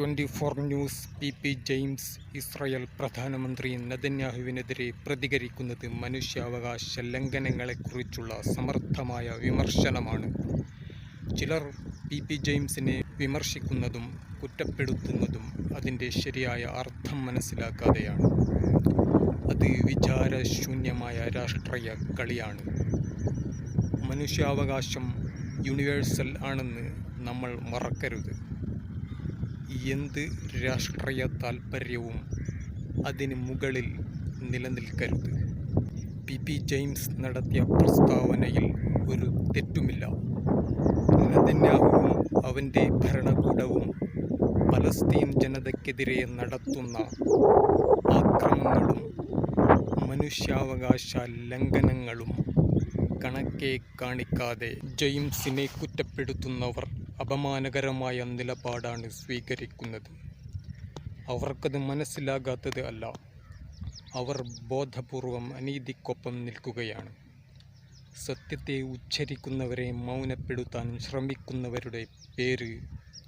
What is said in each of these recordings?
Twenty four news P P James Israel പ്രധാനമന്ത്രി നദന്യാഹുവിനെതിരെ പ്രതികരിക്കുന്നത് മനുഷ്യാവകാശ ലംഘനങ്ങളെക്കുറിച്ചുള്ള സമർത്ഥമായ വിമർശനമാണ്. ചിലർ പി പി ജെയിംസിനെ വിമർശിക്കുന്നതും കുറ്റപ്പെടുത്തുന്നതും അതിന്റെ ശരിയായ അർത്ഥം മനസ്സിലാക്കാതെയാണ്. അത് വിചാരശൂന്യമായ രാഷ്ട്രീയ കളിയാണ്. മനുഷ്യാവകാശം യൂണിവേഴ്സൽ ആണെന്ന് നമ്മൾ മറക്കരുത്. എന്ത് രാഷ്ട്രീയ താൽപ്പര്യവും അതിന് മുകളിൽ നിലനിൽക്കരുത്. പി. പി. ജെയിംസ് നടത്തിയ പ്രസ്താവനയിൽ ഒരു തെറ്റുമില്ല. നെതന്യാഹുവും അവന്റെ ഭരണകൂടവും പലസ്തീൻ ജനതയ്ക്കെതിരെ നടത്തുന്ന ആക്രമണങ്ങളും മനുഷ്യാവകാശ ലംഘനങ്ങളും കണക്കെ കാണിക്കാതെ ജെയിംസിനെ കുറ്റപ്പെടുത്തുന്നവർ അപമാനകരമായ നിലപാടാണ് സ്വീകരിക്കുന്നത്. അവർക്കത് മനസ്സിലാകാത്തത് അല്ല. അവർ ബോധപൂർവം അനീതിക്കൊപ്പം നിൽക്കുകയാണ്. സത്യത്തെ ഉച്ചരിക്കുന്നവരെ മൗനപ്പെടുത്താൻ ശ്രമിക്കുന്നവരുടെ പേര്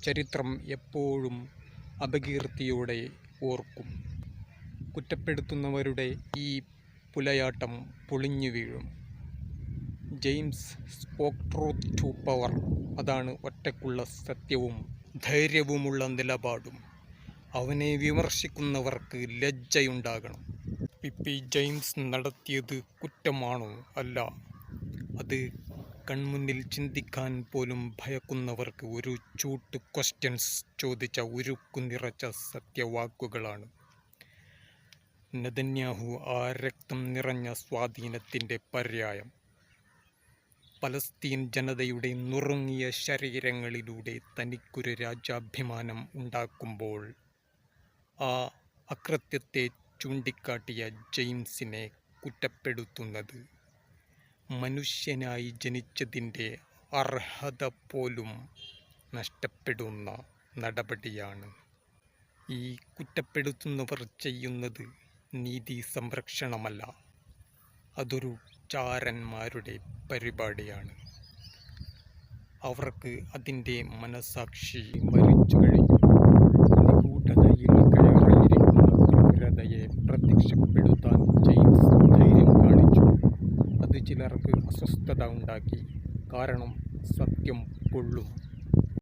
ചരിത്രം എപ്പോഴും അപകീർത്തിയോടെ ഓർക്കും. കുറ്റപ്പെടുത്തുന്നവരുടെ ഈ പുലയാട്ടം പൊളിഞ്ഞു വീഴും. James spoke truth to power. അതാണ് ഒറ്റക്കുള്ള സത്യവും ധൈര്യവുമുള്ള നിലപാടും. അവനെ വിമർശിക്കുന്നവർക്ക് ലജ്ജയുണ്ടാകണം. പി. പി. ജെയിംസ് നടത്തിയത് കുറ്റമാണോ അല്ല? അത് കൺമുന്നിൽ ചിന്തിക്കാൻ പോലും ഭയക്കുന്നവർക്ക് ഒരു ചൂട്ട് ക്വസ്റ്റ്യൻസ് ചോദിച്ച ഉരുക്കു നിറച്ച സത്യവാക്കുകളാണ്. നെതന്യാഹു ആ രക്തം നിറഞ്ഞ സ്വാധീനത്തിന്റെ പര്യായം. പലസ്തീൻ ജനതയുടെ നുറുങ്ങിയ ശരീരങ്ങളിലൂടെ തനിക്കൊരു രാജ്യാഭിമാനം ഉണ്ടാക്കുമ്പോൾ ആ അകൃത്യത്തെ ചൂണ്ടിക്കാട്ടിയ ജെയിംസിനെ കുറ്റപ്പെടുത്തുന്നത് മനുഷ്യനായി ജനിച്ചതിന്റെ അർഹത പോലും നഷ്ടപ്പെടുന്ന നടപടിയാണ്. ഈ കുറ്റപ്പെടുത്തുന്നവർ ചെയ്യുന്നത് നീതി സംരക്ഷണമല്ല അതൊരു ചാരന്മാരുടെ പരിപാടിയാണ്. അവർക്ക് അതിന്റെ മനസാക്ഷി മരിച്ചു കഴിഞ്ഞു. നിഗൂഢതയിൽ കയറിയിരിക്കുന്ന ക്രൂരതയെ പ്രത്യക്ഷപ്പെടുത്താൻ ജെയിംസ് ധൈര്യം കാണിച്ചു. അത് ചിലർക്ക് അസ്വസ്ഥത ഉണ്ടാക്കി. കാരണം സത്യം കൊള്ളും.